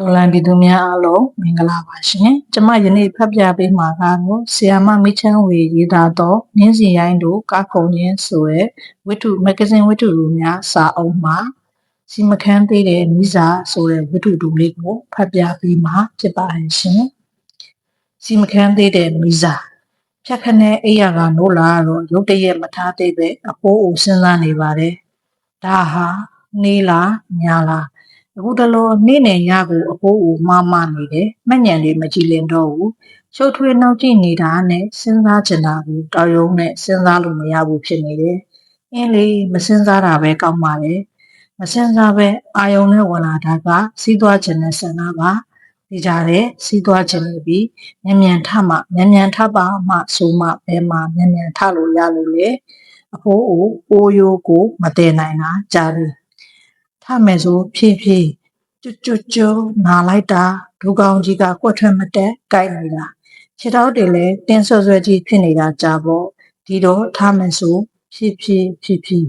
တော်လန်ပြည်သူများအားလုံးမင်္ဂလာပါရှင်။ကျမယနေ့ဖတ်ပြပေးမှာကတော့ဆီယာမမိချမ်းဝေရေးသားသောနင်းစီရိုင်းတို့ကားခုံရင်းဆိုတဲ့ဝတ္ထုမဂ္ဂဇင်းဝတ္ထုတို့များစာအုပ်မှာစီမခန်းသေးတဲ့မိစာဆိုတဲ့ဝတ္ထုတို့လေးကိုဖတ်ပြပေးမှာဖြစ်ပါတယ်ရှင်။စီမခန်းသေးတဲ့မိစာဖြတ်ခနဲ့အိယာကနိုးလာတော့ရုတ်တရက်မထားသေးပဲအဖိုးအိုစဉ်းစားနေပါတယ်။ဒါဟာနေလားညာလား အခုတလောနေ့နဲ့ညကိုအဖိုးကိုမှားမနေတယ်မှတ်ညံတွေမကြည့်လင်တော့ဘူးရှုပ်ထွေးနှောက်ကြည့်နေတာနဲ့စဉ်းစားချင်တာကိုတော်ရုံနဲ့စဉ်းစားလို့မရဘူးဖြစ်နေတယ်အင်းလေမစဉ်းစားတာပဲကောင်းပါလေမစဉ်းစားပဲအာယုံနဲ့ဝင်လာတာကစီးသွားခြင်းနဲ့ဆန္ဒပါဒီကြတဲ့စီးသွားခြင်းနေပြီးမြန်မြန်ထမှမြန်မြန်ထပါမှဆိုမှဘယ်မှာမြန်မြန်ထလို့ရလို့လေအဖိုးကိုပိုးရိုးကိုမတည်နိုင်တာကြားပြီ ထမယ်ဆိုဖြည်းဖြည်းကျွတ်ကျွတ်ကျွတ်နာလိုက်တာဒုကောင်ကြီးကကွက်ထွက်မတက်ကြိုက်နေတာခြေထောက်တွေလည်းတင်းဆွဲဆွဲကြီးဖြစ်နေတာကြာပေါ့ဒီတော့ထမယ်ဆိုဖြည်းဖြည်းဖြည်းဖြည်း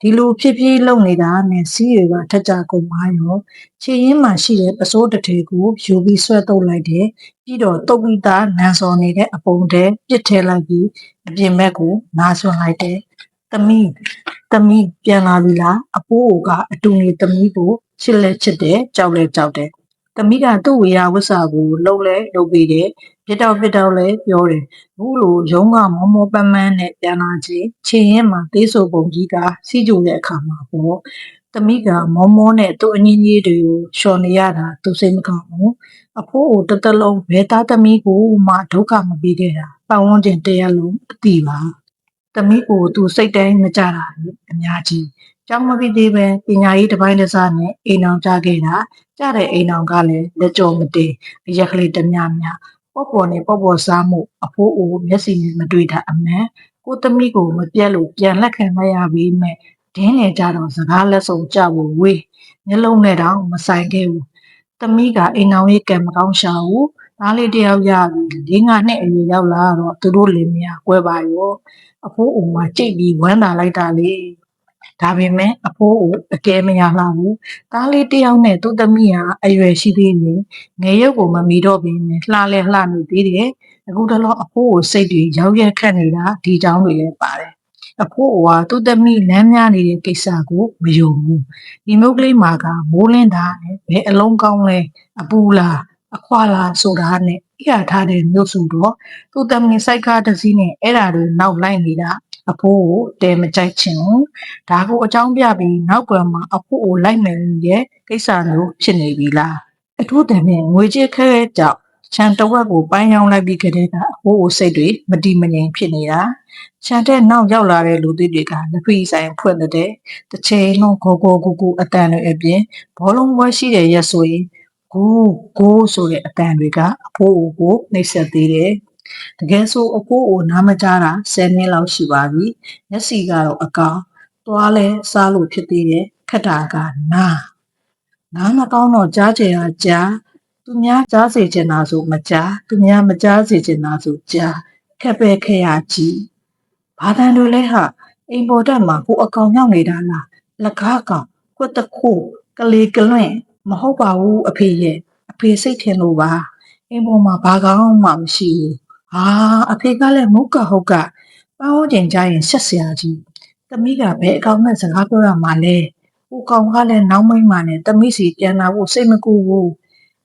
ဒီလိုဖြည်းဖြည်းလုံနေတာနဲ့စီးတွေကထက်ကြကုန်ပါရောခြေရင်းမှာရှိတဲ့ပစိုးတစ်ထေကိုယူပြီးဆွဲတုပ်လိုက်တယ်ပြီးတော့တုပ်ပြီးသားနန်စော်နေတဲ့အပုံတဲပြစ်ထဲလိုက်ပြီးအပြင်ဘက်ကိုနားဆွလိုက်တယ်သမီး သမီးပြန်လာပြီလားအဖိုးကအတူနေသမီးကိုချစ်လဲချစ်တယ်ကြောက်လဲကြောက်တယ်သမီးကသူ့ဝေယဝစ္စကိုလှုပ်လဲလှုပ်ပြီးတယ်ပြစ်တော့ပြစ်တော့လဲပြောတယ်အခုလိုရုံးကမောမောပန်းပန်းနဲ့ပြန်လာချင်းခြေရင်မှာသေးဆိုပုံကြီးကစီးကြိုတဲ့အခါမှာပေါ့သမီးကမောမောနဲ့သူ့အငင်းကြီးတွေကိုလျှော်နေရတာသူစိတ်မကောင်းဘူးအဖိုးကိုတစ်သက်လုံးဘဲသားသမီးကိုမှဒုက္ခမပေးခဲ့တာပတ်ဝန်းကျင်တရားလုံးအတိပါ သမီးကိုသူစိတ်တိုင်းမကြတာအများကြီးကျောင်းမပြီးသေးပဲပညာရေးတစ်ပိုင်းတစ်စားနဲ့အိမ်အောင်ကြခဲ့တာကြတဲ့အိမ်အောင်ကလည်းလက်ကြောမတင်အရက်ကလေးတများများပေါ့ပေါ်နေပေါ့ပေါ်စားမှုအဖိုးအိုမျက်စိနဲ့မတွေ့တာအမှန်ကိုသမီးကိုမပြတ်လို့ပြန်လက်ခံမရပြီးမဲ့ဒင်းနေကြတော့စကားလက်ဆုံးကြဖို့ဝေးမျက်လုံးနဲ့တော့မဆိုင်ခဲ့ဘူးသမီးကအိမ်အောင်ရေးကံမကောင်းရှာဘူး သားလေးတယောက်ရပြီး၄၅နှစ်အရွယ်ရောက်လာတော့သူတို့လင်မယားကွဲပါရောအဖိုးအိုမှာကြိတ်ပြီးဝမ်းသာလိုက်တာလေဒါပေမဲ့အဖိုးကိုအကဲမရလှဘူး။သားလေးတစ်ယောက်နဲ့သူ့သမီးဟာအရွယ်ရှိသေးရင်ငယ်ရုပ်ကိုမမီတော့ဘဲနဲ့လှလဲလှနေသေးတယ်။အခုတလောအဖိုးကိုစိတ်တွေရောက်ရက်ခတ်နေတာဒီကြောင်းတွေလည်းပါတယ်။အဖိုးကသူ့သမီးလမ်းများနေတဲ့ကိစ္စကိုမယုံဘူး။ဒီမုတ်ကလေးမာကမိုးလင်းတာနဲ့ဘယ်အလုံးကောင်းလဲအပူလား အခွာလားဆိုတာနဲ့အရာထားတဲ့မြို့စုတော့သူ့သမီးစိုက်ကားတစ်စီးနဲ့အဲ့ဓာတွေနောက်လိုက်နေတာအဖိုးကိုတဲမကြိုက်ချင်ဘူးဒါကိုအကြောင်းပြပြီးနောက်ကွယ်မှာအဖိုးကိုလိုက်မယ်ရဲ့ကိစ္စမျိုးဖြစ်နေပြီလားအထူးတည်းငွေကြေးခဲခဲကြောင့်ချန်တဝက်ကိုပိုင်းရောင်းလိုက်ပြီးကြတဲ့ကအဖိုးကိုစိတ်တွေမတီမငြိမ်ဖြစ်နေတာချန်တဲ့နောက်ရောက်လာတဲ့လူသစ်တွေကလက်ဖီးဆိုင်ဖွင့်တဲ့တစ်ချိန်လုံးကိုကိုကိုကိုအတန်တွေအပြင်ဘောလုံးပွဲရှိတဲ့ရက်ဆိုရင် ကိုကိုဆိုတဲ့အတန်တွေကအဖိုးကိုနှိပ်စက်သေးတယ်တကယ်ဆိုအကိုကိုနားမကြားတာ10နှစ်လောက်ရှိပါပြီမျက်စိကတော့အကောင်သွားလဲစားလို့ဖြစ်သေးတယ်ခက်တာကနားနားမကောင်းတော့ကြားချင်တာကြားသူများကြားစေချင်တာဆိုမကြားသူများမကြားစေချင်တာဆိုကြားခက်ပဲခက်ရကြီးဘာတန်တို့လဲဟာအိမ်ပေါ်တက်မှာကိုအကောင်ရောက်နေတာလားလကားကောင်ကွက်တခုကလေးကလွင့် မဟုတ်ပါဘူးအဖေရဲ့အဖေစိတ်ထင်လို့ပါအိမ်ပေါ်မှာဘာကောင်းမှမရှိဘူးဟာအဖေကလည်းမုတ်ကဟုတ်ကပန်းဝကျင်ကြရင်ဆက်ဆရာကြီးသမီးကဘယ်အကောင်နဲ့စကားပြောရမှာလဲဟိုကောင်ကလည်းနောက်မိမ့်မှနဲ့သမီးစီပြန်လာဖို့စိတ်မကူဘူး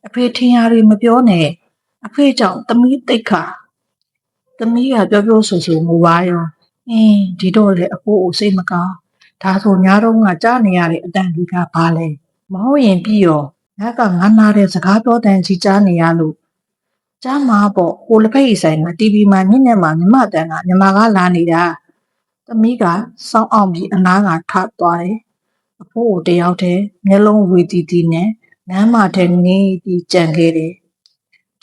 အဖေထင်ရတွေမပြောနဲ့အဖေကြောင့်သမီးတိတ်ခါသမီးကပြောပြောဆိုဆိုမူပါရောအင်းဒီတော့လေအဖိုးကိုစိတ်မကောင်းဒါဆိုညာတော့ကကြားနေရတဲ့အတန်ကြီးကဘာလဲ မဟုတ်ရင်ပြီးရောငါကငါနာတဲ့စကားပြောတဲ့ကြီးကြားနေရလို့ကြားမှာပေါ့ကိုလက်ဖက်ရည်ဆိုင်က TV မှာညညမှာမြမတန်ကမြမကလာနေတာသမီးကစောင်းအောင်ပြီးအနားကထသွားတယ်အဖိုးကိုတယောက်တည်းမျက်လုံးဝေတီတီနဲ့လမ်းမထဲနေပြီးကြံခဲ့တယ်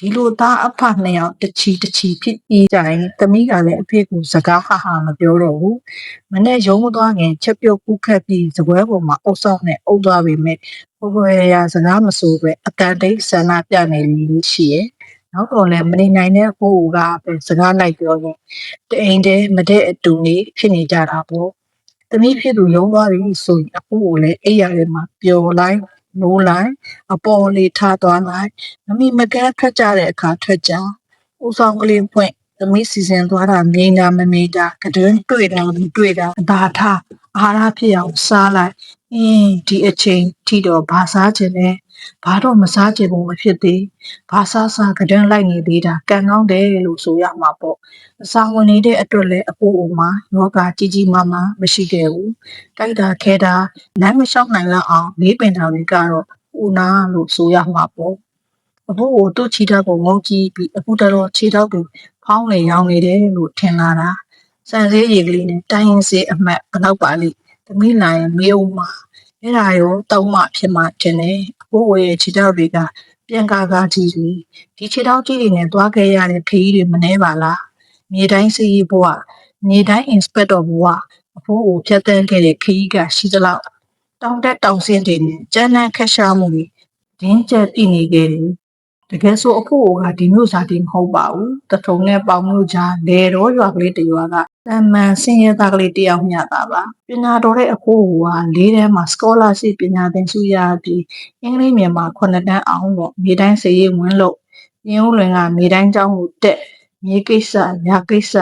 ဒီလိုသားအဖနှစ်ယောက်တချီတချီဖြစ်ပြီးကြရင်သမီးကလည်းအဖေကိုစကားဟာဟာမပြောတော့ဘူးမနဲ့ရုံးမသွားခင်ချက်ပြုတ်ကူးခတ်ပြီးစပွဲပေါ်မှာအုပ်ဆောင်နဲ့အုပ်သွားပေမဲ့ဘဘရရစကားမဆိုပဲအတန်တိတ်ဆန္ဒပြနေလို့ရှိရဲ့နောက်တော့လည်းမနေနိုင်တဲ့ဟိုကပဲစကားလိုက်ပြောရင်တအိမ်တည်းမတဲ့အတူနေဖြစ်နေကြတာပေါ့သမီးဖြစ်သူရုံးသွားပြီဆိုရင်အဖိုးကိုလည်းအိယာထဲမှာပျော်လိုက် နိုးလိုက်အပေါ်လေးထားသွားလိုက်မမီမကန်းထွက်ကြတဲ့အခါထွက်ကြဦးဆောင်ကလေးပွင့်သမီးစီစဉ်သွားတာမြင်တာမမြင်တာကတွင်တွေ့တာမတွေ့တာအသာထားအာဟာရဖြစ်အောင်စားလိုက်အင်းဒီအချိန်ထိတော့ဘာစားခြင်းလဲ ဘာတော့မစားခြင်းဘူးမဖြစ်သေးဘာစားစားကတွင်လိုက်နေသေးတာကံကောင်းတယ်လို့ဆိုရမှာပေါ့အစာဝင်နေတဲ့အတွက်လည်းအပိုးအုံမှာယောဂကြီးကြီးမားမားမရှိခဲ့ဘူးတိုက်တာခဲတာလမ်းမလျှောက်နိုင်လောက်အောင်လေးပင်တော်တွေကတော့ဦးနာလို့ဆိုရမှာပေါ့အခုကိုသူ့ခြေထောက်ကိုငုံကြည့်ပြီးအခုတတော်ခြေထောက်ကိုဖောင်းလေရောင်းနေတယ်လို့ထင်လာတာစံစည်းရည်ကလေးနဲ့တိုင်းရင်စေးအမှတ်ဘယ်တော့ပါလိသမီးလာရင်မေးဦးမှာ အဲ့ဒါရောတောင်းမှဖြစ်မှထင်တယ်အခုဝေခြေထောက်တွေကပြန်ကာကာကြီးတွေဒီခြေထောက်ကြီးတွေနဲ့သွားခဲ့ရတဲ့ခရီးတွေမနှဲပါလားမြေတိုင်းစီးရီးဘဝမြေတိုင်း inspector ဘဝအဖိုးကိုဖြတ်တန်းခဲ့တဲ့ခရီးကရှိသလောက်တောင်တက်တောင်ဆင်းတွေနဲ့ကျန်းတဲ့ခက်ရှားမှုတွေဒင်းကျက်တည်နေခဲ့တယ် တကယ်ဆိုအဖို့ကဒီမျိုးစားတီမဟုတ်ပါဘူးတထုံနဲ့ပေါင်မျိုးကြားလေတော့ရွာကလေးတရွာကတမန်စင်ရသားကလေးတယောက်မျှတာပါပညာတော်တဲ့အဖို့ကလေးထဲမှာ scholarship ပညာသင်စုရပြီးအင်္ဂလိပ်မြန်မာခုနှစ်တန်းအောင်တော့မြေတိုင်းစေရေးဝင်လို့ရင်းဦးလွင်ကမြေတိုင်းကျောင်းကိုတက်မြေကိစ္စညာကိစ္စ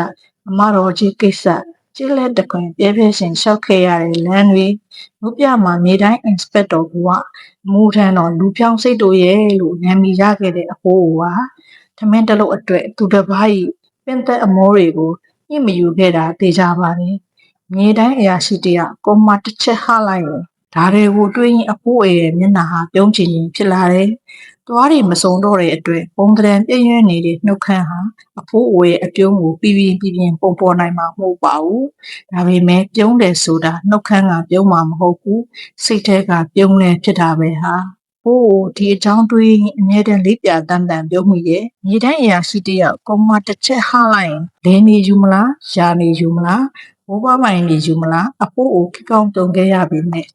အမတော်ကြီးကိစ္စ ကျစ်လက်တခွင်ပြဲပြဲရှင်ရှောက်ခဲ့ရတဲ့လမ်းတွေလူပြမှာမြေတိုင်း inspector ကမူထမ်းတော်လူဖြောင်းစိတ်တို့ရဲ့လို့နာမည်ရခဲ့တဲ့အဖိုးကထမင်းတလုံးအတွက်သူတစ်ပါးဤပင်သက်အမောတွေကိုညှိမယူခဲ့တာသိကြပါတယ်မြေတိုင်းအရာရှိတယောက်ကောမတစ်ချက်ဟလိုက်ရင်ဒါတွေကိုတွေးရင်အဖိုးရဲ့မျက်နှာဟာပြုံးချင်ရင်ဖြစ်လာတယ် သွားတွေမစုံတော့တဲ့အတွက်ပုံသဏ္ဍာန်ပြည့်ရင်းနေတဲ့နှုတ်ခမ်းဟာအဖိုးအိုရဲ့အပြုံးကိုပြပြပြပြပုံပေါ်နိုင်မှာမဟုတ်ပါဘူး။ဒါပေမဲ့ပြုံးတယ်ဆိုတာနှုတ်ခမ်းကပြုံးမှာမဟုတ်ဘူး။စိတ်ထဲကပြုံးနေဖြစ်တာပဲဟာ။ဟိုးဒီအကြောင်းတွေးရင်အမြဲတမ်းလေးပြတန်းတန်းပြုံးမိရဲ့။မြေတိုင်းအရာရှိတယောက်ကောမတစ်ချက်ဟလိုက်ရင်လင်းနေယူမလား၊ရှာနေယူမလား၊ဘိုးဘမိုင်နေယူမလားအဖိုးအိုခကောင်းတုံခဲ့ရပြီနဲ့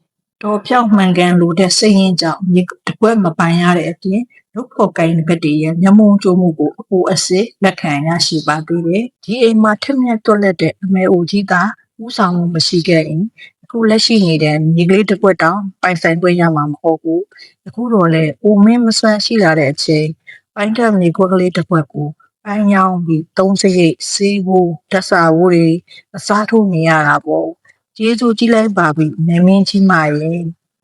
တော်ဖြောက်မှန်ကန်လို့တဲ့စိတ်ရင်းကြောင့်မြေတကွက်မပိုင်ရတဲ့အပြင်လုတ်ဖို့ကိုင်းတဲ့ဘက်တည်းရဲ့မျက်မုံကြိုးမှုကိုအပူအစစ်လက်ခံရရှိပါသေးတယ်။ဒီအိမ်မှာထက်မြက်တွက်လက်တဲ့အမေအိုကြီးကဥဆောင်မှုမရှိခဲ့ရင်အခုလက်ရှိနေတဲ့မြေကလေးတစ်ကွက်တောင်ပိုင်ဆိုင်ခွင့်ရမှာမဟုတ်ဘူး။အခုတော့လေအိုမင်းမဆွမ်းရှိလာတဲ့အချိန်ပိုင်းတက်မြေကွက်ကလေးတစ်ကွက်ကိုပိုင်းရောင်းပြီးသုံးစရိတ်စီးဖို့ဓာတ်စာဝိုးတွေအစားထိုးနေရတာပေါ့။ ကျေးဇူးကြီးလိုက်ပါပြီမင်းမင်းကြီးမရဲ့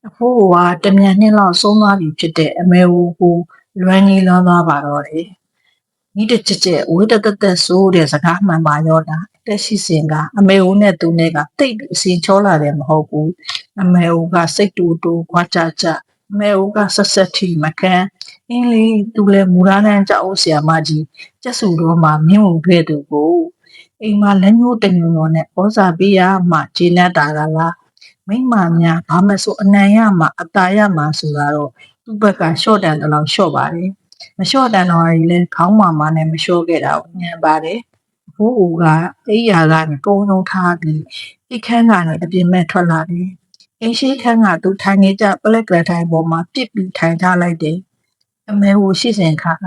အဖိုးကတမြန်နှစ်လောက်ဆုံးသွားပြီဖြစ်တဲ့အမေဟိုကိုလွမ်းကြီးလွမ်းသွားပါတော့တယ်။မိတချက်ချက်ဝိတတသက်ဆိုးတဲ့စကားမှန်ပါရောတာအသက်ရှိစဉ်ကအမေဟိုနဲ့သူနဲ့ကတိတ်ပြီးအစင်ချောလာတယ်မဟုတ်ဘူး။အမေဟိုကစိတ်တူတူခွာကြကြအမေဟိုကဆက်ဆက်ထီမခံအင်းလေသူလည်းမူရန်ကြောက်ဆရာမကြီးကျက်စုတော်မှာမြင့်ဝင်ခဲ့သူကို အိမ်မှာလက်ညှိုးတညွန်တော်နဲ့ဩစာပေးရမှဂျင်းနဲ့တာကလားမိမများဘာမဆိုအနံရမှာအตาရမှာဆိုတာတော့သူ့ဘက်ကရှော့တန်တလောက်ရှော့ပါတယ်မလျှော့တန်တော့ရင်လည်းခေါင်းမာမာနဲ့မလျှော့ခဲ့တာကိုညံပါတယ်ဘိုးအိုကအိယာကနေကုန်းလုံးထားပြီးအိတ်ခမ်းကနေအပြင်မဲ့ထွက်လာတယ်အင်းရှိခန်းကသူထိုင်နေကြပလက်ကထိုင်ပေါ်မှာပြစ်ပြီးထိုင်ထားလိုက်တယ်အမေဟိုရှိစဉ်ခါက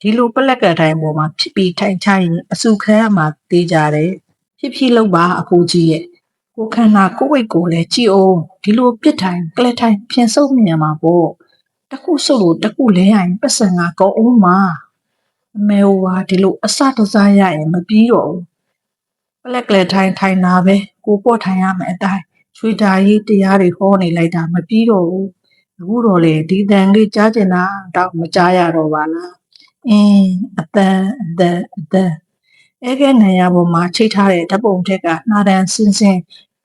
ဒီလိုပလက်ကထိုင်ပေါ်မှာဖြစ်ပြီးထိုင်ချရင်အစုခဲမှာတေးကြတယ်ဖြစ်ဖြစ်လို့ပါအဖိုးကြီးရဲ့ကိုခန္ဓာကိုယ်ဝိတ်ကိုလည်းကြည်အောင်ဒီလိုပြစ်ထိုင်ကလထိုင်ဖြင်ဆုပ်မြင်မှာပေါ့တခုဆုပ်လို့တခုလဲရရင်ပတ်စံကကောင်းအောင်မှာအမေဟိုကဒီလိုအစတစားရရင်မပြီးတော့ဘူးပလက်ကလေးထိုင်ထိုင်နာပဲကိုပေါ့ထိုင်ရမယ်အတိုင်းချွေတာရေးတရားတွေဟောနေလိုက်တာမပြီးတော့ဘူးအခုတော့လေဒီတန်လေးကြားကျင်တာတော့မကြားရတော့ပါလား အင်းအတန်အတန်အတန်အဲကဲနိုင်ရပေါ်မှာချိတ်ထားတဲ့ဓာတ်ပုံထက်ကနှာတန်းစင်းစင်း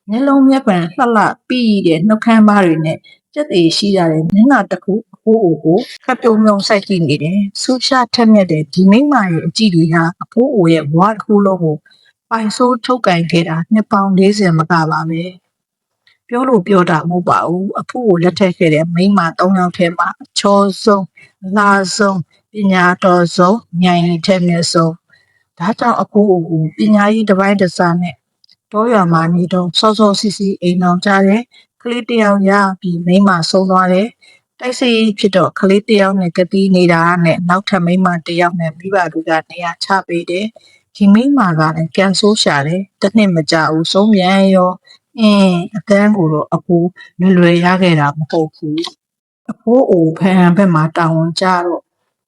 မျက်လုံးမျက်ပံလှလှပြီးတဲ့နှုတ်ခမ်းပါးတွေနဲ့ကြက်သေးရှိရတဲ့မျက်နှာတစ်ခုအဖိုးအိုကိုခပ်ပြုံးပြုံးစိုက်ကြည့်နေတယ်ဆူရှာထက်မြက်တဲ့ဒီမိမရဲ့အကြည့်တွေဟာအဖိုးအိုရဲ့ဘဝတစ်ခုလုံးကိုပိုင်ဆိုးထုတ်ကင်ခဲ့တာနှစ်ပေါင်း40မကပါပဲပြောလို့ပြောတာမဟုတ်ပါဘူးအဖိုးကိုလက်ထက်ခဲ့တဲ့မိမ၃ယောက်ထဲမှာအချောဆုံးအလားဆုံး ပညာတော်ဆုံးဉာဏ်ရည်ထက်မြက်ဆုံးဒါကြောင့်အဖိုးအိုကိုပညာရေးတစ်ပိုင်းတစ်စားနဲ့တော့ရမှာနေတော့စောစောစီစီအိမ်အောင်ကြတယ်ကလေးတယောက်ရပြီးမိမဆုံးသွားတယ်တိုက်စီဖြစ်တော့ကလေးတယောက်နဲ့ကတိနေတာနဲ့နောက်ထပ်မိမတယောက်နဲ့မိဘတို့ကနေရာချပေးတယ်ဒီမိမကလည်းကန်ဆိုးရှာတယ်တစ်နှစ်မကြဘူးဆုံးမြန်ရောအင်းအတန်းကိုတော့အကူလွယ်လွယ်ရခဲ့တာမဟုတ်ဘူးအဖိုးအိုဖန်ဘက်မှာတာဝန်ကျတော့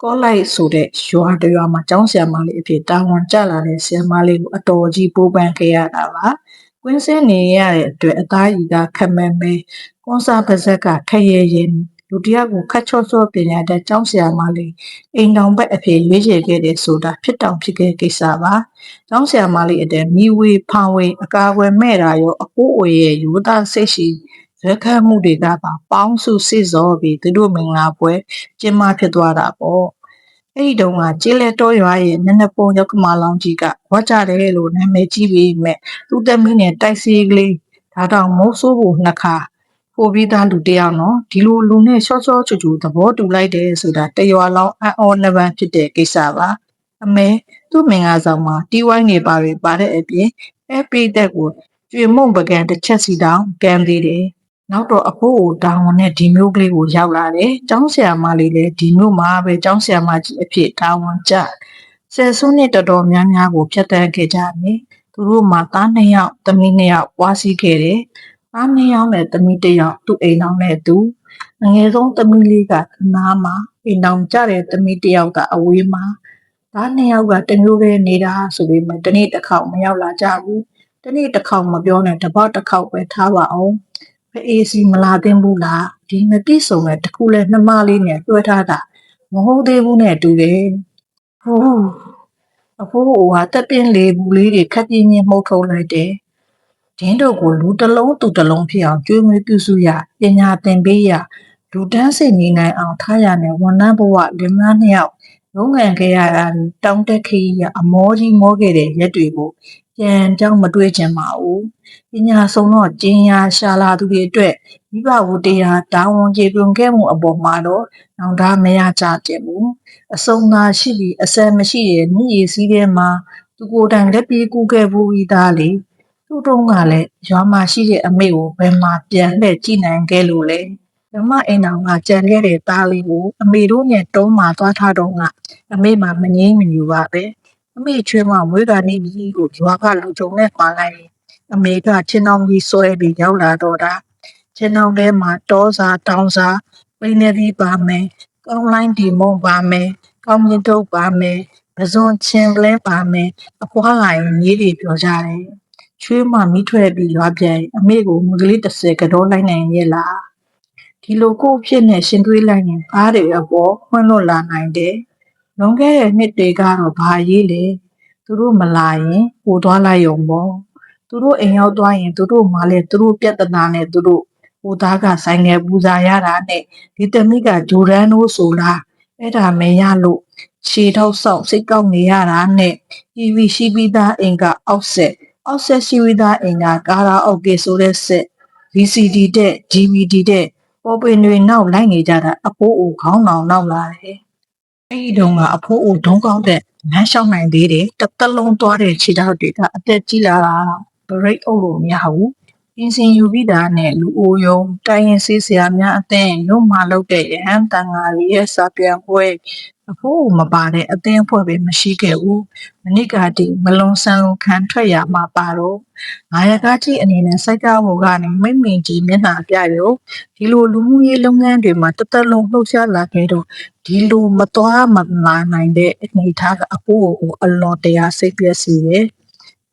ကောလိုက်ဆိုတဲ့ရွာတစ်ရွာမှာကျောင်းဆရာမလေးအဖြစ်တာဝန်ကျလာတဲ့ဆရာမလေးကိုအတော်ကြီးပိုးပန်းခဲ့ရတာပါကွင်းစင်းနေရတဲ့အတွက်အသားကြီးကခက်မဲမဲကွန်ဆာပါဇက်ကခက်ရဲရဲလူတစ်ယောက်ကိုခတ်ချော့ချော့ပညာတဲ့ကျောင်းဆရာမလေးအိမ်တောင်ဘက်အဖြစ်ရွေးချယ်ခဲ့တဲ့ဆိုတာဖြစ်တောင်ဖြစ်ခဲ့ကိစ္စပါကျောင်းဆရာမလေးအတဲ့မိဝေဖာဝေအကာအကွယ်မဲ့တာရောအဖိုးအိုရဲ့ယူသားစိတ်ရှိ ရခတ်မှုတွေကပါပေါင်းစုစစ်စောပြီးသူတို့မင်္ဂလာပွဲကျင်းပဖြစ်သွားတာပေါ့အဲ့ဒီတုန်းကကျေးလက်တော်ရွာရဲ့နက်နက်ပုံရောက်ကမာလောင်ကြီးကဝတ်ကြတယ်လို့နာမည်ကြီးပြီးမဲ့သူ့သမီးနဲ့တိုက်စီကလေးဒါတောင်မိုးဆိုးဖို့နှစ်ခါပို့ပြီးသားလူတစ်ယောက်နော်ဒီလိုလူနဲ့ရှော့ရှော့ချူချူသဘောတူလိုက်တယ်ဆိုတာတရွာလောင်းအံ့ဩနှပန်းဖြစ်တဲ့ကိစ္စပါအမေသူ့မင်္ဂလာဆောင်မှာတီးဝိုင်းနေပါတွေပါတဲ့အပြင်အဲပရိသတ်ကိုကျွေမုံပကံတစ်ချက်စီတောင်ကမ်းသေးတယ် နောက်တော့အဖိုးကိုတောင်းဝန်နဲ့ဒီမျိုးကလေးကိုရောက်လာတယ်။ကျောင်းဆရာမလေးလည်းဒီမျိုးမှာပဲကျောင်းဆရာမကြီးအဖြစ်တောင်းဝန်ကျဆယ်စုနှစ်တော်တော်များများကိုဖျက်ဆီးခဲ့ကြတယ်။သူတို့မှာသားနှစ်ယောက်၊သမီးနှစ်ယောက်ပွားစီးခဲ့တယ်။သားနှစ်ယောက်နဲ့သမီးတစ်ယောက်သူ့အိမ်တော်နဲ့သူအငယ်ဆုံးသမီးလေးကနားမှာအိမ်တော်ကြတဲ့သမီးတစ်ယောက်ကအဝေးမှာသားနှစ်ယောက်ကတမျိုးတည်းနေတာဆိုပေမဲ့တနေ့တစ်ခေါက်မရောက်လာကြဘူး။တနေ့တစ်ခေါက်မပြောနဲ့တပတ်တစ်ခေါက်ပဲထားပါအောင်။ ဖအေးစီမလာသင့်ဘူးလားဒီမပြည့်စုံတဲ့တခုလဲနှမလေးနဲ့တွဲထားတာမဟုတ်သေးဘူးနဲ့တူတယ်ဟိုးအဖိုးဟိုဟာတက်ပင်းလေးဘူးလေးတွေခက်ပြင်းချင်းမှုတ်ထုတ်လိုက်တယ်ဒင်းတို့ကိုလူတစ်လုံးသူတစ်လုံးဖြစ်အောင်ကျွေးမွေးပြုစုရပညာသင်ပေးရလူတန်းစိတ်နေနိုင်အောင်ထားရမယ်ဝန်ထမ်းဘဝလင်မယားနှစ်ယောက်ရုံးငံခဲ့ရတာတောင်းတက်ခရီးရအမောကြီးမောခဲ့တဲ့ရက်တွေကို ပြန်ကြောင်းမတွေးချင်ပါဘူးပညာဆုံးတော့ကျင်းရာရှာလာသူတွေအတွက်မိဘဝတရားတာဝန်ကျေပွန်ခဲ့မှုအပေါ်မှာတော့နောင်တမရကြတင်ဘူးအစုံသာရှိပြီးအစမ်းမရှိတဲ့မြည်ရည်စည်းထဲမှာသူကိုယ်တိုင်လက်ပြေးကူးခဲ့ဘူးဤသားလေသူ့တုံးကလည်းရွာမှာရှိတဲ့အမေကိုဘယ်မှာပြန်လှည့်ကြည့်နိုင်ခဲ့လို့လဲဓမ္မအိမ်တော်ကကြံခဲ့တဲ့သားလေးကိုအမေတို့နဲ့တုံးမှာသွားထားတော့ကအမေမှမငြင်းမညူပါပဲ အမေချွေးမမွေးကနေပြီးကိုရွာကလူကြုံနဲ့ပါလိုက်ရင်အမေကချင်းအောင်ကြီးဆွဲပြီးရောက်လာတော့တာချင်းအောင်ထဲမှာတောစာတောင်စာပိနေပြီးပါမယ်ကောင်းလိုင်းဒီမုံပါမယ်ကောင်းမြင့်တော့ပါမယ်ပဇွန်ချင်းလဲပါမယ်အဖွားလာရင်မြေးတွေပြောကြတယ်ချွေးမမိထွက်ပြီးရွာပြန်အမေကိုမကလေး30ကတော့လိုက်နိုင်ရဲ့လားဒီလိုကိုဖြစ်နေရှင်တွေးလိုက်ရင်ဘားတွေအပေါ်ဖွင့်လွတ်လာနိုင်တယ် လွန်ခဲ့တဲ့နှစ်တွေကတော့ဘာရေးလဲသူတို့မလာရင်ဟိုသွားလိုက်ရုံပေါ့သူတို့အိမ်ရောက်သွားရင်သူတို့မှလည်းသူတို့ပြဿနာနဲ့သူတို့ဟိုသားကဆိုင်ငယ်ပူဇာရတာနဲ့ဒီတမိကဂျိုဒန်တို့ဆိုလားအဲ့ဒါမရလို့ခြေထောက်ဆောက်စိတ်ကောက်နေရတာနဲ့ TV ရှိပြီးသားအိမ်ကအောက်ဆက်အောက်ဆက်ရှိပြီးသားအိမ်ကကာရာအော့ကေဆိုတဲ့ဆက် VCD တဲ့ DVD တဲ့ပေါ်ပင်တွေနောက်လိုက်နေကြတာအဖိုးအိုခေါင်းလောင်နောက်လာတယ် အဲ့ဒီတုန်းကအဖိုးအိုဒုံးကောင်းတဲ့လမ်းလျှောက်နိုင်သေးတယ်တစ်သက်လုံးသွားတဲ့ခြေထောက်တွေကအသက်ကြီးလာတာဘရိတ်အုပ်လို့မရဘူးပြင်ဆင်ယူပြီးတာနဲ့လူအိုယုံတိုင်းရင်ဆေးဆရာများအသင်းရုံမှလုပ်တဲ့ရဟန်းတန်ဃာတွေရဲ့စာပြန်ပွဲ အဖို့မပါတဲ့အသင်းအဖွဲ့ပဲမရှိခဲ့ဘူးမနစ်ကတည်းမလွန်ဆန်လွန်ခံထွက်ရမှာပါတော့ငါရကားကြီးအနေနဲ့စိုက်ကားဘောကနေမိမ့်မင်ကြီးမျက်နှာပြရုံဒီလိုလူမှုရေးလုပ်ငန်းတွေမှာတသက်လုံးလှုပ်ရှားလာခဲ့တော့ဒီလိုမတော်မလာနိုင်တဲ့အနေအထားကအဖို့ကိုအလော်တရားစိတ်ပြည့်စီရဲ့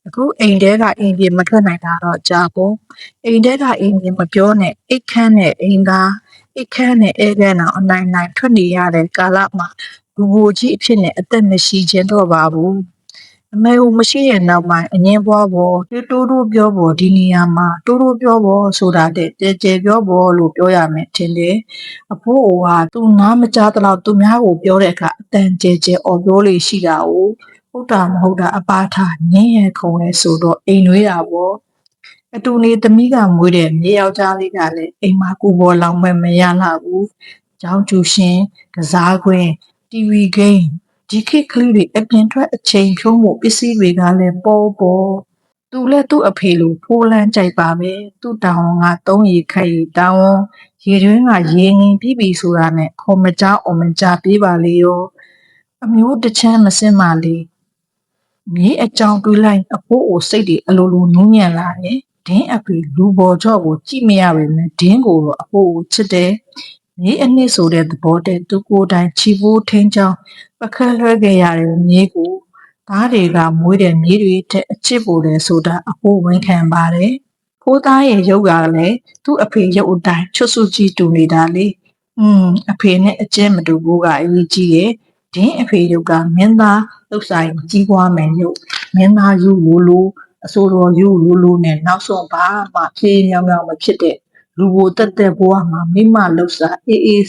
အခုအိမ်ထဲကအိမ်ပြင်မထွက်နိုင်တာတော့ကြာပေါ့အိမ်ထဲကအိမ်ပြင်မပြောနဲ့အိတ်ခမ်းနဲ့အိမ်သား အိတ်ခမ်းနဲ့အဲခမ်းတော့အနိုင်နိုင်ထွက်နေရတဲ့ကာလမှာလူဘိုကြီးအဖြစ်နဲ့အသက်မရှိခြင်းတော့ပါဘူးအမေကိုမရှိတဲ့နောက်ပိုင်းအငင်းပွားပေါ်တိုးတိုးတိုးပြောပေါ်ဒီနေရာမှာတိုးတိုးပြောပေါ်ဆိုတာတဲ့တဲကျဲပြောပေါ်လို့ပြောရမယ်ထင်တယ်အဖိုးအိုကသူနားမကြားတော့သူများကိုပြောတဲ့အခါအတန်ကျဲကျဲအော်ပြောလို့ရှိတာ哦ဟုတ်တာမဟုတ်တာအပါထားငင်းရခုံလဲဆိုတော့အိမ်နွေးတာပေါ့ အတူနေသမီးကမွေးတဲ့မြေယောက်ျားလေးကလည်းအိမ်မှာကိုပေါ်လောင်မဲ့မရလာဘူး။ကျောင်းကျူရှင်ကစားခွင့်တီဗီဂိမ်းဒီခေတ်ကလေးတွေအပြင်ထွက်အချိန်ဖြုံးမှုပစ္စည်းတွေကလည်းပေါ်ပေါ်သူလည်းသူ့အဖေလိုဖိုးလန်းကြိုက်ပါပဲသူ့တောင်ကသုံးရီခက်ရီတောင်းရေတွင်းကရေငင်ပြီးပြီဆိုတာနဲ့ခေါ်မကြောက်အောင်မကြပြေးပါလေရောအမျိုးတစ်ချမ်းမစင်ပါလေမြေအကြောင်းတွေးလိုက်အဖိုးအိုစိတ်တွေအလိုလိုနူးညံ့လာတယ် ဒင်းအဖေလူပေါ်ကြော့ကိုကြည့်မရပေမဲ့ဒင်းကိုတော့အဖိုးကိုချစ်တယ်မြေအနှစ်ဆိုတဲ့သဘောတည်းသူကိုယ်တိုင်ချီဖို့ထင်းချောင်းပခက်လွှဲခဲ့ရတဲ့မြေကိုသားတွေကမွေးတဲ့မြေတွေတဲ့အချစ်ပိုတယ်ဆိုတာအဖို့ဝန်ခံပါတယ်။ဖိုးသားရဲ့ရုပ်ကလည်းသူ့အဖေရုပ်အတိုင်းချွတ်ဆုကြီးတူနေတာလေ။อืมအဖေနဲ့အကျဲမတူဘူးကအရေးကြီးရဲ့။ဒင်းအဖေရုပ်ကမင်းသားလှုပ်ဆိုင်ကြီးပွားမယ်ရုပ်မင်းသားယူလိုလို အစိုးရယူလိုလိုနဲ့နောက်ဆုံးဘာမှဖြေးမြောင်းမြောင်းမဖြစ်တဲ့လူဘိုတက်တက်ဘဝမှာမိမလှုပ်ရှားအေးအေး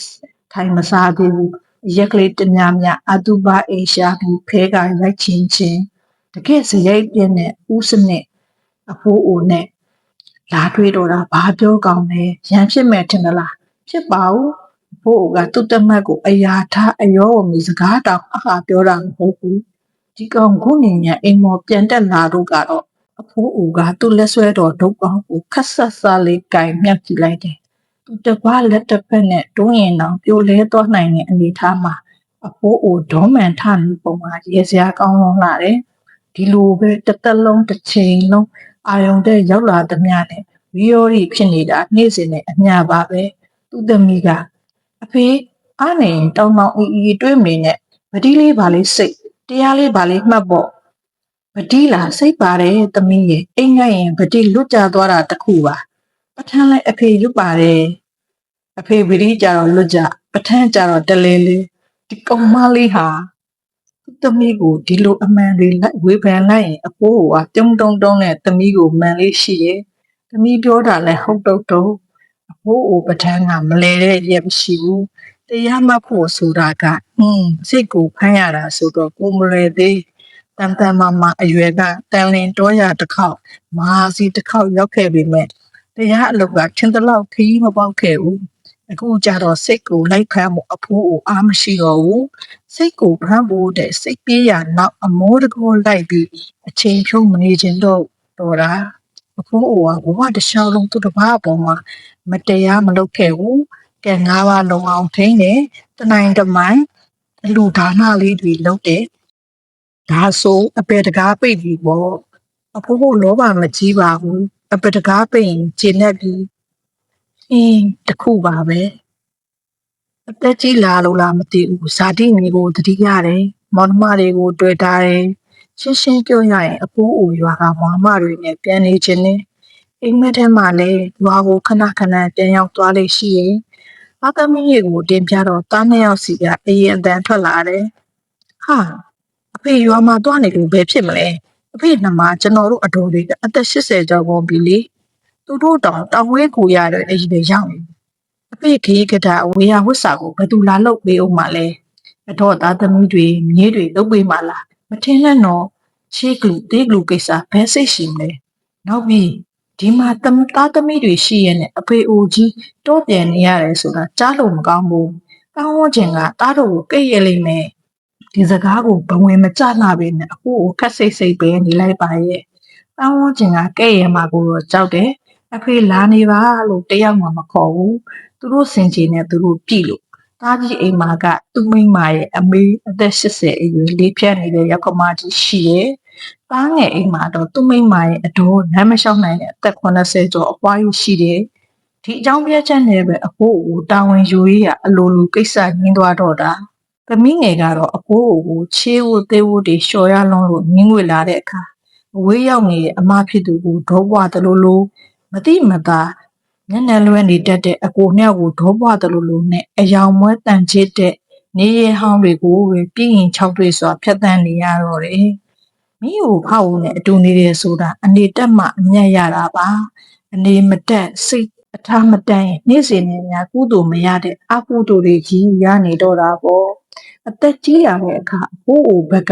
ထိုင်မစားသေးဘူးရက်ကလေးတများများအတုပါအေရှာပြီးဖဲကရိုက်ချင်းချင်းတကယ်စရိုက်ပြင်းတဲ့ဦးစနစ်အဖိုးအိုနဲ့လာတွေးတော့တာဘာပြောကောင်းလဲရန်ဖြစ်မဲ့ထင်မလားဖြစ်ပါဘူးအဖိုးအိုကသူ့တမတ်ကိုအရာထားအယောမီစကားတောင်အခါပြောတာမဟုတ်ဘူးဒီကောင်ခုနေညာအိမ်မော်ပြန်တက်လာတော့ကတော့ အဖိုးအိုကသူ့လက်ဆွဲတော်ဒုတ်ကောင်းကိုခက်ဆက်ဆာလေးကင်မြတ်ကြည့်လိုက်တယ်။သူတစ်ပါးလက်တစ်ဖက်နဲ့တွန်းရင်တော့ပြိုလဲသွားနိုင်တဲ့အနေအထားမှာအဖိုးအိုဒေါမန်ထနေပုံမှာရေစရာကောင်းလုံးလာတယ်။ဒီလိုပဲတစ်သက်လုံးတစ်ချိန်လုံးအာယုံတဲ့ရောက်လာသမျှနဲ့ဝီယိုရီဖြစ်နေတာနေ့စဉ်နဲ့အမျှပါပဲ။သူ့သမီးကအဖေအားနေရင်တောင်းတောင်းအီအီတွေးမနေနဲ့ဗတိလေးပါလေးစိတ်တရားလေးပါလေးမှတ်ပေါ့ ပတိလာစိတ်ပါတယ်သမီးရဲ့အိမ်ငိုက်ရင်ပတိလွတ်ကြသွားတာတခုပါပထန်းလည်းအဖေလွတ်ပါတယ်အဖေပတိကြတော့လွတ်ကြပထန်းကြတော့တလဲလေးဒီကောင်မလေးဟာသူ့သမီးကိုဒီလိုအမှန်တွေလိုက်ဝေဖန်လိုက်ရင်အဖိုးကပြုံးတုံတုံနဲ့သမီးကိုမှန်လေးရှိရဲ့သမီးပြောတာလည်းဟုတ်တော့တော့အဖိုးအိုပထန်းကမလဲတဲ့ရက်မရှိဘူးတရားမှတ်ဖို့ဆိုတာကอืมစိတ်ကိုဖမ်းရတာဆိုတော့ကိုမလဲသေး တန်တန်မာမာအရွယ်ကတန်လင်တောရတစ်ခေါက်မဟာစီတစ်ခေါက်ရောက်ခဲ့ပြီမဲ့တရားအလုပ်ကထင်သလောက်ခရီးမပေါက်ခဲ့ဘူးအခုကြတော့စိတ်ကိုလိုက်ဖမ်းမှုအဖိုးကိုအားမရှိတော့ဘူးစိတ်ကိုဖမ်းဖို့တဲ့စိတ်ပြေးရနောက်အမိုးတကောလိုက်ပြီးအချိန်ဖြုံးမနေခြင်းတော့တော်တာအဖိုးအိုကဘဝတစ်လျှောက်လုံးသူတစ်ပါးအပေါ်မှာမတရားမလုပ်ခဲ့ဘူးကဲငါးပါးလုံအောင်ထိန်းတယ်တနိုင်တမိုင်အလူဒါနလေးတွေလုပ်တယ် ဒါဆိုအပေတကားပိတ်ပြီပေါ့အဖိုးဖို့လောဘမကြီးပါဘူးအပေတကားပိတ်ရင်ကျင်တတ်ပြီအင်းတခုပါပဲအသက်ကြီးလာလို့လားမသိဘူးဇာတိနေကိုတတိရတယ်မောင်နှမတွေကိုတွေ့တာတယ်ရှင်းရှင်းပြောရရင်အဖိုးအိုရွာကမောင်နှမတွေနဲ့ပြန်နေခြင်းနဲ့အိမ်မက်ထဲမှာလည်းရွာကိုခဏခဏပြန်ရောက်သွားလိမ့်ရှိရင်အသမီးတွေကိုတင်ပြတော့တားနှစ်ယောက်စီကအရင်အတန်းထွက်လာတယ်ဟာ အဖေရွာမှာတွားနေလို့ဘယ်ဖြစ်မလဲအဖေနှမကျွန်တော်တို့အတော်တွေကအသက်80ကျော်ကုန်ပြီလေသူတို့တောင်တောင်ဝဲကိုရတဲ့အကြီးတွေရောက်နေအဖေခေကတာအဝေယဝတ်စာကိုဘယ်သူလာလုပ်ပေးအောင်မလဲအတော့သားသမီးတွေမြေးတွေလုပ်ပေးမှလားမထင်နဲ့တော့ရှေးကလူတေးကလူကိစ္စဘယ်စိတ်ရှိမလဲနောက်ပြီးဒီမှာတမသားသမီးတွေရှိရဲ့နဲ့အဖေအိုကြီးတောပြန်နေရတယ်ဆိုတာကြားလို့မကောင်းဘူးကောင်းဝန်းကျင်ကသားတို့ကိုကိတ်ရလိမ့်မယ် ဒီစကားကိုဘဝင်မကြလာပဲနဲ့အခုကိုခက်စိတ်စိတ်ပဲနေလိုက်ပါရဲ့။တောင်းဝန်းကျင်ကကဲ့ရဲ့မှာကိုတော့ကြောက်တယ်။အဖေလာနေပါလို့တယောက်မှမခေါ်ဘူး။သူတို့စင်ချင်နဲ့သူတို့ကြည့်လို့တားကြီးအိမ်မာကသူ့မိန်းမရဲ့အမေအသက်80အရွယ်လေးဖြတ်နေတဲ့ရောက်ကမကြီးရှိရဲ့။တားငယ်အိမ်မာတော့သူ့မိန်းမရဲ့အတော်လမ်းမလျှောက်နိုင်တဲ့အသက်80ကျော်အပွားကြီးရှိတယ်။ဒီအကြောင်းပြချက်နဲ့ပဲအဖိုးကိုတာဝန်ယူရေးရအလိုလိုကိစ္စညင်းသွားတော့တာ သမီးငယ်ကတော့အကိုအိုကိုချေးဝတ်သေးဝတ်တွေလျှော်ရလုံးလို့ငင်းငွေလာတဲ့အခါအဝေးရောက်နေတဲ့အမဖြစ်သူကိုဒေါဘွားတလို့လို့မတိမတာညနေလွဲနေတတ်တဲ့အကိုနှစ်ယောက်ကိုဒေါဘွားတလို့လို့နဲ့အယောင်မွဲတန်ချစ်တဲ့နေရဟောင်းတွေကိုပဲပြင်းရင်၆တွေစွာဖျက်ဆီးနေရတော့တယ်မိကိုဖောက်ဦးနဲ့အတူနေတယ်ဆိုတာအနေတက်မှအမျက်ရတာပါအနေမတက်စိတ်အထားမတန်ရင်နေ့စဉ်နဲ့များကုသိုလ်မရတဲ့အကုသိုလ်တွေကြီးရနေတော့တာပေါ့ အသက်ကြီးရတဲ့အခါဘိုးအိုဘက်က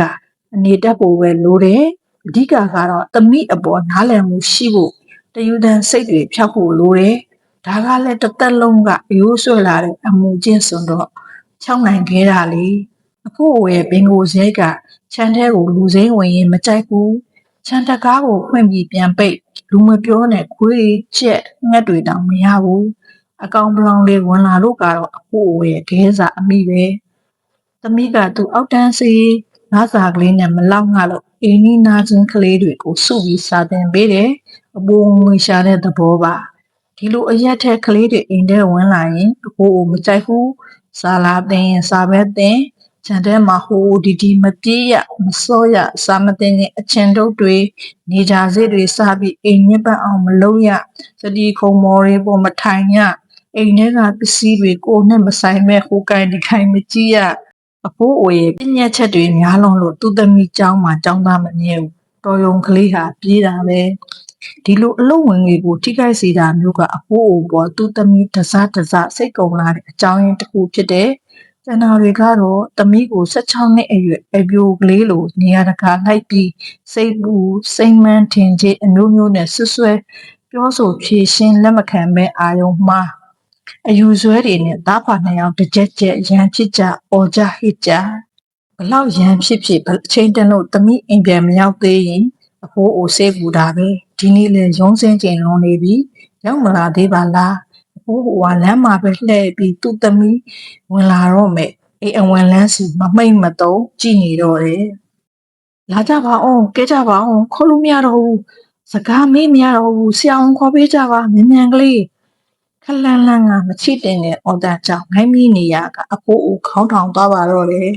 အနေတက်ဖို့ပဲလိုတယ်အဓိကကတော့တမိအပေါ်နားလည်မှုရှိဖို့တယူတန်စိတ်တွေဖြောက်ဖို့လိုတယ်ဒါကလည်းတစ်သက်လုံးကရိုးဆွဲလာတဲ့အမှုချင်းစွန်တော့ချောင်းနိုင်ခဲ့တာလေအခုရဲ့ဘင်ကိုဇဲကခြံထဲကိုလူစိမ်းဝင်ရင်မကြိုက်ဘူးခြံတကားကိုဖွင့်ပြီးပြန်ပိတ်လူမပြောနဲ့ခွေးချက်ငှက်တွေတောင်မရဘူးအကောင်ပလောင်လေးဝင်လာလို့ကတော့အခုရဲ့ဒဲစာအမိပဲ သမီးကသူအောက်တန်းစီငါးစာကလေးနဲ့မလောက်ငါလို့အင်းနီနာချင်းကလေးတွေကိုစုပြီးစာသင်ပေးတယ်အပေါ်ငွေရှာတဲ့သဘောပါဒီလိုအရက်ထက်ကလေးတွေအိမ်ထဲဝင်လာရင်အကိုကိုမကြိုက်ဘူးစားလာတင်ရင်စားပဲတင်ခြံထဲမှာဟိုဒီဒီမပြေးရမစောရစားမတင်ရင်အချင်တို့တွေနေကြစေတွေစားပြီးအိမ်ညစ်ပတ်အောင်မလုပ်ရစတိခုံမော်တွေပေါ်မထိုင်ရအိမ်ထဲကပစ္စည်းတွေကိုယ်နဲ့မဆိုင်မဲ့ဟိုကိုင်ဒီခိုင်မကြည့်ရ အဖိုးအွေရဲ့ပညာချက်တွေများလွန်လို့သူသမီးကျောင်းမှာကျောင်းသားမမြဲဘူးတော်ယုံကလေးဟာပြေးတာပဲဒီလိုအလုံးဝင်တွေကိုထိခိုက်စေတာမျိုးကအဖိုးအိုပေါ်သူသမီးတစားတစားစိတ်ကုန်လာတဲ့အကြောင်းရင်းတစ်ခုဖြစ်တဲ့ကျန်တာတွေကတော့သမီးကို16နှစ်အရွယ်အပြိုကလေးလိုနေရာတကာလိုက်ပြီးစိတ်ပူစိတ်မှန်ထင်ခြင်းအမျိုးမျိုးနဲ့ဆွဆွဲပြောဆိုဖြေရှင်းလက်မခံပဲအာယုံမှား အယူဆွဲတွေနဲ့သားဖာနှစ်ယောက်တစ်ကြက်ကြက်ရန်ဖြစ်ကြအော်ကြဟစ်ကြဘလောက်ရန်ဖြစ်ဖြစ်ဘယ်အချိန်တန်လို့သမီးအိမ်ပြန်မရောက်သေးရင်အဖိုးအိုစိတ်ပူတာပဲဒီနေ့လေရုံးစင်းကျင်လွန်နေပြီရောက်မလာသေးပါလားအဖိုးအိုကလမ်းမှာပဲလှည့်ပြီးသူ့သမီးဝင်လာတော့မယ်အိမ်အဝင်လန်းစီမမိတ်မတုံးကြည်နေတော့တယ်လာကြပါအောင်ကဲကြပါအောင်ခေါ်လို့မရတော့ဘူးစကားမေးမရတော့ဘူးဆရာအောင်ခေါ်ပေးကြပါမြန်မြန်ကလေးခ လန်းလန်းကမချစ်တင်တဲ့အော်ဒါကြောင့်ငိုင်းမိနေရကအဖိုးအိုခေါင်းထောင်သွားပါတော့တယ်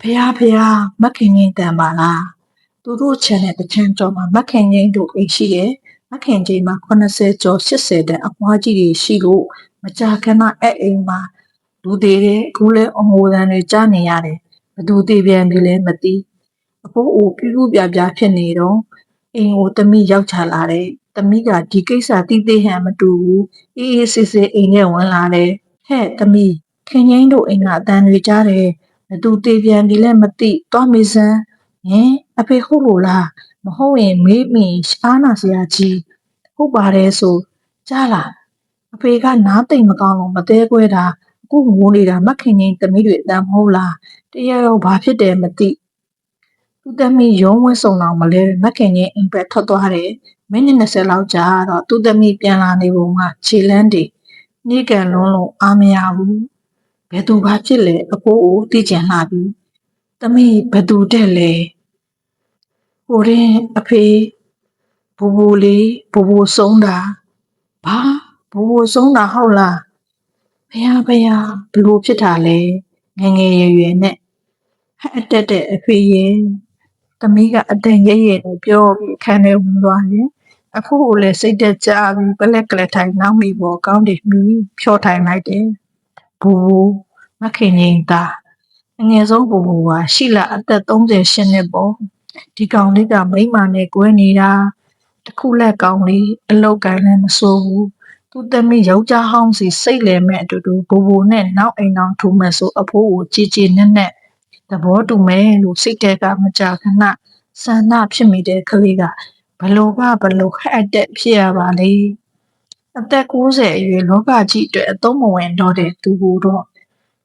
ဖះဖះမခင်ငင်းတန်ပါလားသူတို့ channel တစ်ချမ်းကျော်မှာမက်ခင်ငိမ့်တို့အိမ်ရှိတယ်။မက်ခင်ကြီးမှာ80ကျော်80တန်းအပွားကြီးတွေရှိလို့မကြာခဏအဲ့အိမ်မှာလူသေးတယ်အခုလဲအငိုတန်းတွေကြားနေရတယ်။ဘသူသေးပြန်ပြီလဲမသိ။အဖိုးအိုပြူးပြူးပြပြဖြစ်နေတော့အိမ်ကိုတမိရောက်ချလာတ ယ်။တမိကဒီကိစ္စတိသေးဟန်မတူဘူး။အေးအေးဆေးဆေးအိမ်ထဲဝင်လာတယ်။ဟဲ့တမိခင်ငိမ့်တို့အိမ်ကအတန်တွေကြားတယ်။ဘသူသေးပြန်ပြီလဲမသိ။သွားမေးစမ်းဟင်အဖေဟုတ်လို့လားမဟုတ်ရင်မေးမိရှားနာစရာကြီးဟုတ်ပါတယ်ဆိုကြားလားအဖေကနားတိတ်မကောင်းလို့မသေးခွဲတာအခုငိုနေတာမခင်ချင်းတမီးတွေအတမ်းမဟုတ်လားတရားရောဘာဖြစ်တယ်မသိ သူတမီးရုံးဝင်းဆောင်တော့မလဲမခင်ချင်းအိမ်ဘက်ထွက်သွားတယ်မိနစ်20လောက်ကြာတော့သူတမီးပြန်လာနေပုံကခြေလန်းတွေနေကန်လုံးလုံးအားမရဘူးဘယ်သူဘာဖြစ်လဲအဖိုးအိုသိကျင်လာပြီတမီးဘယ်သူတဲ့လဲဟိုရင်အဖေဘူဘူလေးဘူဘူဆုံးတာဘာဘူဘူဆုံးတာဟုတ်လားဘုရားဘုရားဘလို့ဖြစ်တာလဲငယ်ငယ်ရွယ်ရွယ်နဲ့ဟဲ့အတက်တဲ့အဖေရဲ့ သမီးကအတန်ရဲရဲနဲ့ပြောပြီးခန်းထဲဝင်သွားရင်အခုကိုလည်းစိတ်တက်ကြပြီးပလက်ကလက်ထိုင်နောက်မိပေါ်ကောင်းတယ်မြည်ဖြောထိုင်လိုက်တယ်ဘူဘူမခင်ကြီးသားအငယ်ဆုံးဘူဘူကရှိလာအသက်38နှစ်ပေါ့ဒီကောင်လေးကမိန်းမနဲ့ကွဲနေတာတစ်ခုလက်ကောင်လေးအလောက်ကန်လည်းမစိုးဘူးသူ့သမီးယောက်ျားဟောင်းစီစိတ်လဲမဲ့အတူတူဘူဘူနဲ့နောက်အိမ်အောင်ထူမဲ့ဆိုအဖိုးကိုကြည်ကြည်နက်နက် သဘောတူမယ်လို့စိတ်တဲကမကြာခဏဆန္ဒဖြစ်မိတဲ့ကလေးကဘလို့ကဘလို့ဟဲ့တဲ့ဖြစ်ရပါလေအသက်60အရွယ်လောကကြီးအတွက်အသုံးမဝင်တော့တဲ့သူကိုတော့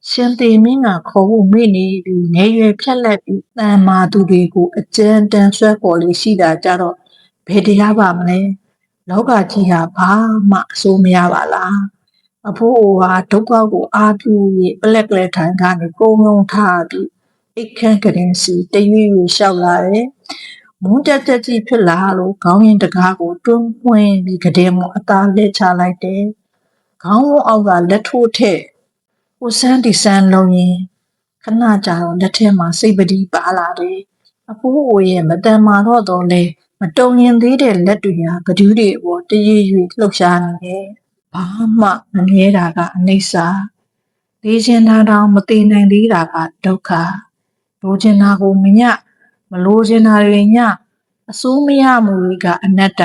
ရှင်သေးမင်းကခေါ်ဖို့မေ့နေပြီးနေရွယ်ဖြက်လက်ပြီးတန်မာသူတွေကိုအကျဉ်းတန်းဆွဲပေါ်လေးရှိတာကြတော့ဘယ်တရားပါမလဲလောကကြီးဟာဘာမှအဆိုးမရပါလားအဖိုးအိုဟာဒုက္ခကိုအာပြူပြီးပလက်ပလက်ထိုင်ကနေကုန်းလုံးထားပြီး အိတ်ခမ်းကရင်စီတရွေ့ရွေ့လျှောက်လာတယ်မုန်းတက်တက်ကြီးဖြစ်လာလို့ခေါင်းရင်တကားကိုတွန်းပွင့်ပြီးကတဲ့မအသားလက်ချလိုက်တယ်ခေါင်းဝန်းအောက်ကလက်ထိုးထည့်ကိုစန်းဒီစန်းလုံးရင်ခဏကြာတော့လက်ထဲမှာစိတ်ပတိပါလာတယ်အဖိုးအိုရဲ့မတန်မာတော့တော့လေမတုံရင်သေးတဲ့လက်တွေဟာကဒူးတွေပေါ်တရေရွေလှုပ်ရှားနေတယ်ဘာမှမငဲတာကအနိစ္စသေးချင်တာတောင်မသိနိုင်သေးတာကဒုက္ခ လိုချင်တာကိုမညမလိုချင်တာတွေညအစိုးမရမှုတွေကအနတ္တ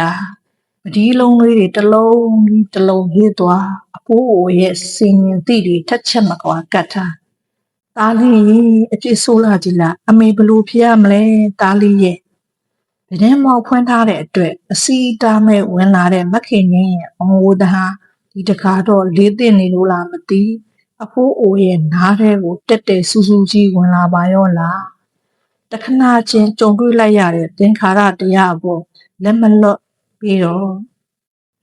ပဒီလုံးလေးတွေတစ်လုံးပြီးတစ်လုံးရေးသွားအဖိုးအိုရဲ့စင်ရင်တိတွေထက်ချက်မကွာကတ်ထားတားလေးအပြစ်ဆိုးလာကြည်လားအမေဘလို့ဖျက်မလဲတားလေးရဲ့တည်မောက်ဖွင့်ထားတဲ့အတွက်အစီတားမဲ့ဝင်လာတဲ့မခင်ငင်းရဲ့အငိုတဟာဒီတကားတော့လေးသိနေလို့လားမသိ အဖိုးအိုရဲ့နားထဲကိုတက်တက်ဆူဆူကြီးဝင်လာပါရောလားတခဏချင်းကြုံတွေ့လိုက်ရတဲ့သင်္ခါရတရားပေါ်လက်မလွတ်ပြီးတော့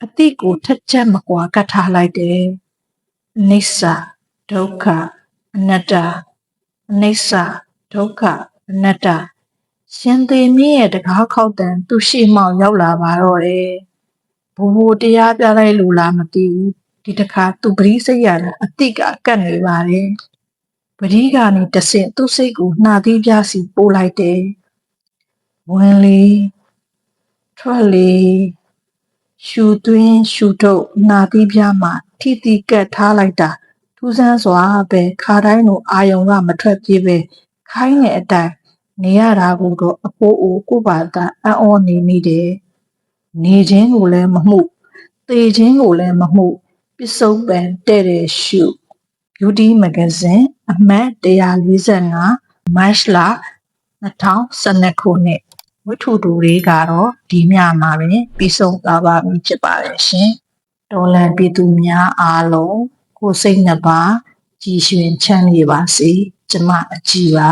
အတိတ်ကိုထက်ချက်မကွာကတ်ထားလိုက်တယ်အနိစ္စဒုက္ခအနတ္တအနိစ္စဒုက္ခအနတ္တရှင်သေမင်းရဲ့တကားခောက်တန်သူ့ရှိမှောက်ရောက်လာပါတော့တယ်ဘဘူဘူတရားပြလိုက်လို့လားမသိဘူး ဒီတစ်ခါသူပရိစိတ်ရတာအတိကကတ်နေပါတယ်ပရိကနေတဆင့်သူ့စိတ်ကိုနှာသီးပြစီပို့လိုက်တယ်ဝင်လေထွက်လေရှူသွင်းရှူထုတ်နှာသီးပြမှာထိတိကတ်ထားလိုက်တာထူးဆန်းစွာပဲခါတိုင်းလိုအာယုံကမထွက်ပြေးပဲခိုင်းတဲ့အတိုင်းနေရတာကိုတော့အဖိုးအိုကိုပါတာအံ့ဩနေမိတယ်နေခြင်းကိုလည်းမမှုသေခြင်းကိုလည်းမမှု ပစ္စုပန်တဲ့တဲ့ရှု beauty magazine အမှတ်145 March လ2012ခုနှစ်ဝတ္ထုတူတွေကတော့ဒီညမှာပဲပြီးဆုံးသွားပါပြီဖြစ်ပါတယ်ရှင်တော်လန်ပြည်သူများအားလုံးကိုယ်စိတ်နှစ်ပါးကြည်ရွှင်ချမ်းမြေပါစေကျမအကြည်ပါ